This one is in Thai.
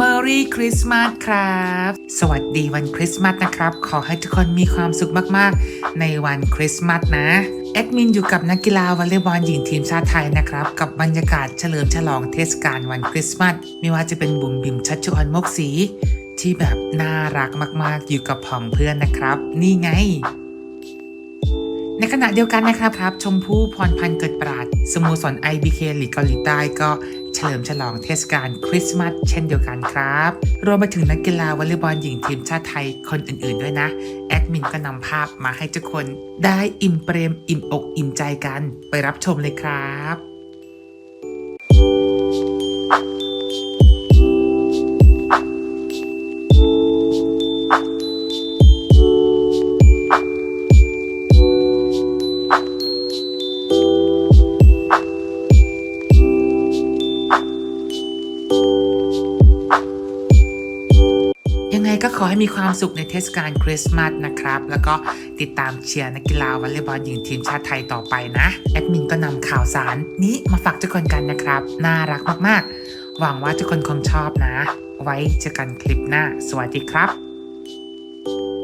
Merry Christmas ครับ สวัสดีวันคริสต์มาสนะครับ ขอให้ทุกคนมีความสุขมากๆ ในวันคริสต์มาสนะแอดมินอยู่กับนักกีฬาวอลเลย์บอลหญิงทีมชาติไทยนะครับ กับบรรยากาศเฉลิมฉลองเทศกาลวันคริสต์มาสไม่ว่าจะเป็นบุ๋มบิมชัชชวนมกสีที่แบบน่ารักมากๆ อยู่กับผองเพื่อนนะครับ นี่ไง ในขณะเดียวกันนะครับครับ ชมพู่พรพันธ์เกิดปราดสโมสร IBK หลีกเกาหลีใต้ก็เฉลิมฉลองเทศกาลคริสต์มาสเช่นเดียวกันครับ รวมไปถึงนักกีฬาวอลเลย์บอลหญิงทีมชาติไทยคนอื่นๆด้วยนะ แอดมินก็นำภาพมาให้ทุกคน ได้อิ่มเปรมอิ่มอกอิ่มใจกัน ไปรับชมเลยครับ ยังไงก็ขอให้มีความสุขในเทศกาลคริสต์มาสนะครับ แล้วก็ติดตามเชียร์นักกีฬาวอลเลย์บอลหญิงทีมชาติไทยต่อไปนะ แอดมินก็นำข่าวสารนี้มาฝากทุกคนกันนะครับ น่ารักมากๆ หวังว่าทุกคนคงชอบนะ ไว้เจอกันคลิปหน้า สวัสดีครับ